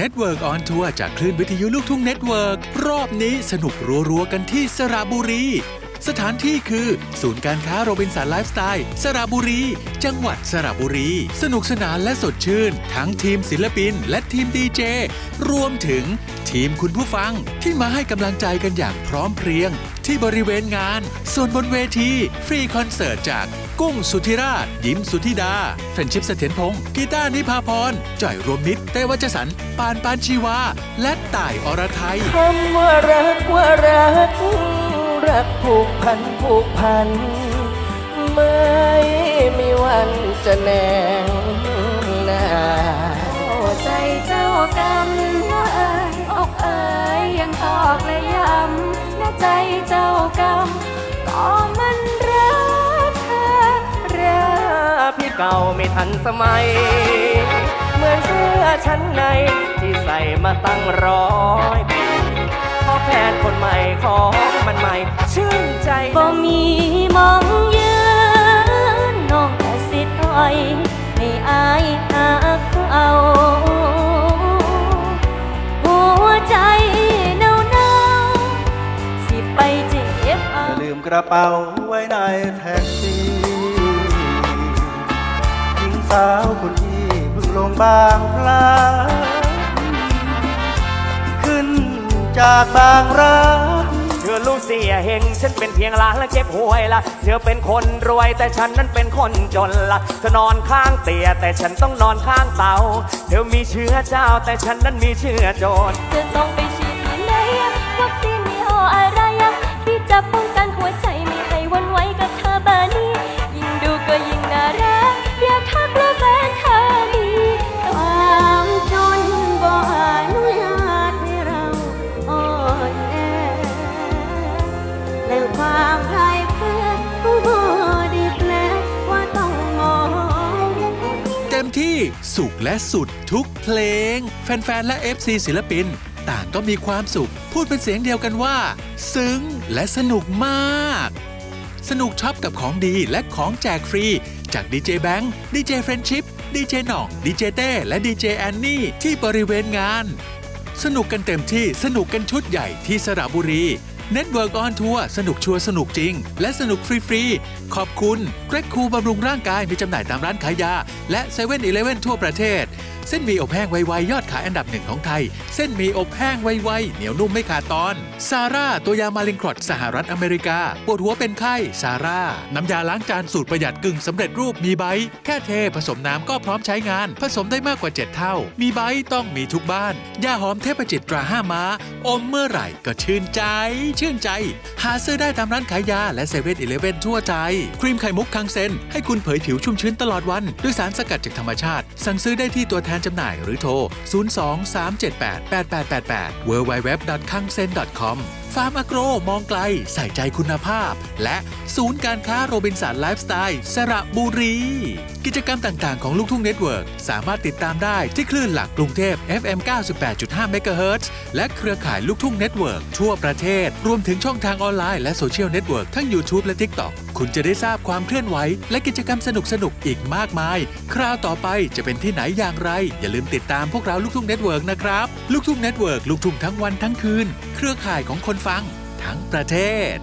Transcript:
Network on Tour จากคลื่นวิทยุลูกทุ่งเน็ตเวิร์กรอบนี้สนุกรัวๆกันที่สระบุรี สถานที่คือ ศูนย์การค้าโรบินสันไลฟ์สไตล์ สระบุรี จังหวัดสระบุรี สนุกสนานและสดชื่น ทั้งทีมศิลปินและทีมดีเจ รวมถึงทีมคุณผู้ฟังที่มาให้กำลังใจกันอย่างพร้อมเพรียง ที่บริเวณงาน ส่วนบนเวที ฟรีคอนเสิร์ตจากกุ้งสุธิราช ยิ้มสุธิดาเฟรนชิปเสถียรพงศ์กีตาร์นิพาพรจ่อยรวมมิตรเต้วัชสัน ปานปานชีวา และต่ายอรไทยคำว่ารักว่ารัก รักผูกพันผูกพัน ไม่มีวันจะแนงนาใจเจ้ากำว่าเอ่ยอกเอ่ยยังตอกและย้ำนะใจเจ้ากำก็มันรักเธอรักพี่เก่าไม่ทันสมัย เหมือนเสื้อชั้นในที่ใส่มาตั้งร้อยปี นคนใหม่ของมันใหม่ ชื่นใจบ่มีมองยืนน้องแต่สิถอยให้อายหักเอาหัวใจเน่าเน่าๆสิไปเจ็บเอาอย่าลืมกระเป๋าไว้ในแท็กซี่หญิงสาวคนที่เพิ่งลงบางพลา จากบางรักเธอลูกเสียเฮงฉันเป็นเพียงหลานและเก็บหวยละเธอเป็นคนรวยแต่ฉันนั้นเป็นคนจนละเธอนอนข้างเตียแต่ฉันต้องนอนข้างเตา เธอมีเชื้อเจ้าแต่ฉันนั้นมีเชื้อโจร จะต้องไปฉีดที่ไหนอะวัคซีนยี่ห้ออะไรอะที่จะป้อง ละความใครเพื่อนผู้ด้แปลว่าต้องมองเต็มที่สุขและสุดทุกเพลง แฟน ๆ และ FC ศิลปิน ต่างก็มีความสุข พูดเป็นเสียงเดียวกันว่า ซึ้งและสนุกมาก สนุกช็อปกับของดีและของแจกฟรี จากดีเจแบงค์ดีเจเฟรนชิพดีเจหน่องดีเจเต้และดีเจแอนนี่ที่บริเวณงาน สนุกกันเต็มที่สนุกกันชุดใหญ่ที่สระบุรี Network on Tour สนุกชัวร์สนุกจริง และสนุกฟรี ๆ ขอบคุณเกรกคูบำรุงร่างกายมีจำหน่ายตามร้านขายยา และ7 e เ e ่ e อทั่วประเทศ เส้นหมีอบแห้งไวๆยอดขายอันดับหนึ่งของไทย เส้นหมีอบแห้งไวๆเหนียวนุ่มไม่ขาดตอน ซาร่า ตัวยามาลิงครอดสหรัฐอเมริกา ปวดหัวเป็นไข้ ซาร่า น้ำยาล้างจานสูตรประหยัดกึ่งสำเร็จรูปมีไบแค่เทผสมน้ำก็พร้อมใช้งาน ผสมได้มากกว่า 7 เท่า มีไบต้องมีทุกบ้าน ยาหอมเทพจิตตราห้าม้า อมเมื่อไหร่ก็ชื่นใจ ชื่นใจ หาซื้อได้ตามร้านขายยาและเซเว่นอีเลฟเว่นทั่วใจ ครีมไข่มุกคังเซนให้คุณเผยผิวชุ่มชื้นตลอดวันด้วยสารสกัดจากธรรมชาติ สั่งซื้อได้ที่ตัวแทนจำหน่ายหรือโทร 02-378-8888 www.kangsen.com ฟาร์มอโกรมองไกล ใส่ใจคุณภาพ และศูนย์การค้าโรบินสันไลฟ์สไตล์ สระบุรี กิจกรรมต่างๆของลูกทุ่งเน็ตเวิร์กสามารถติดตามได้ที่คลื่นหลักกรุงเทพ FM 98.5 MHz และเครือข่ายลูกทุ่งเน็ตเวิร์กทั่วประเทศ รวมถึงช่องทางออนไลน์และโซเชียลเน็ตเวิร์กทั้ง YouTube และ TikTok คุณจะได้ทราบความเคลื่อนไหว และกิจกรรมสนุกๆอีกมากมาย คราวต่อไปจะเป็นที่ไหนอย่างไร อย่าลืมติดตามพวกเราลูกทุ่งเน็ตเวิร์กนะครับลูกทุ่งเน็ตเวิร์กลูกทุ่งทั้งวันทั้งคืน เครือข่ายของคนฟังทั้งประเทศ